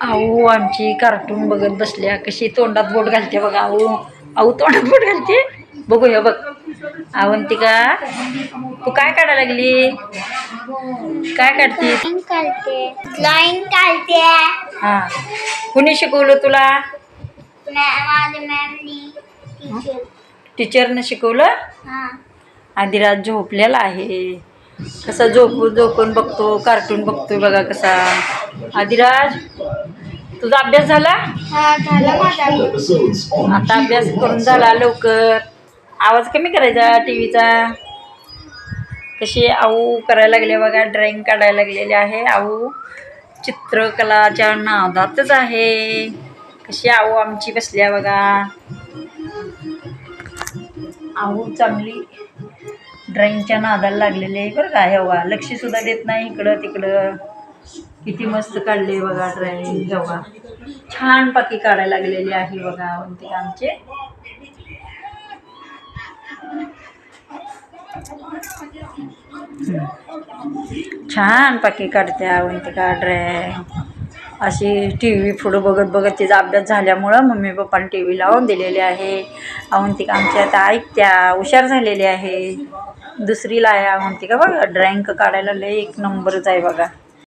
आऊ आमची कार्टून बघत बसल्या. कशी तोंडात बोट घालते बघा. आऊ आऊ तोंडात बोट घालते. बघूया बघ. अवंतिका तू काय काढायला लागली? काय काढते. ड्रॉइंग काढते. हा. कुणी शिकवलं तुला? टीचरनं शिकवलं? हां. आदिराज झोपलेला आहे. कसा झोपून झोपून बघतो कार्टून बघतोय बघा कसा. आदिराज तुझा अभ्यास झाला? हा आता अभ्यास करून झाला लवकर. आवाज कमी करायचा टी व्हीचा कशी आऊ करायला लागले बघा ड्रॉइंग काढायला लागलेले आहे. आऊ चित्रकलाच्या नादातच आहे. कशी आऊ आमची बसल्या बघा. आऊ चांगली ड्रॉइंगच्या नादाला लागलेले आहे बरं का. हेवा लक्षसुद्धा देत नाही इकडं तिकडं. किती मस्त काढले बघा ड्रॉइंग जेव्हा. छान पाकी काढायला लागलेली आहे बघा म्हणते आमचे. छान पाकी काढते म्हणते का ड्रॉइंग अशी टी व्ही पुढं बघत बघत तिचा अभ्यास झाल्यामुळं मम्मी पप्पाने टी व्ही लावून दिलेली आहे. अवंतिका आमच्या आता ऐकत्या हुशार झालेली आहे. दुसरीला आहे अवंतिका बघा ड्रॉइंग काढायला लय एक नंबरच आहे बघा.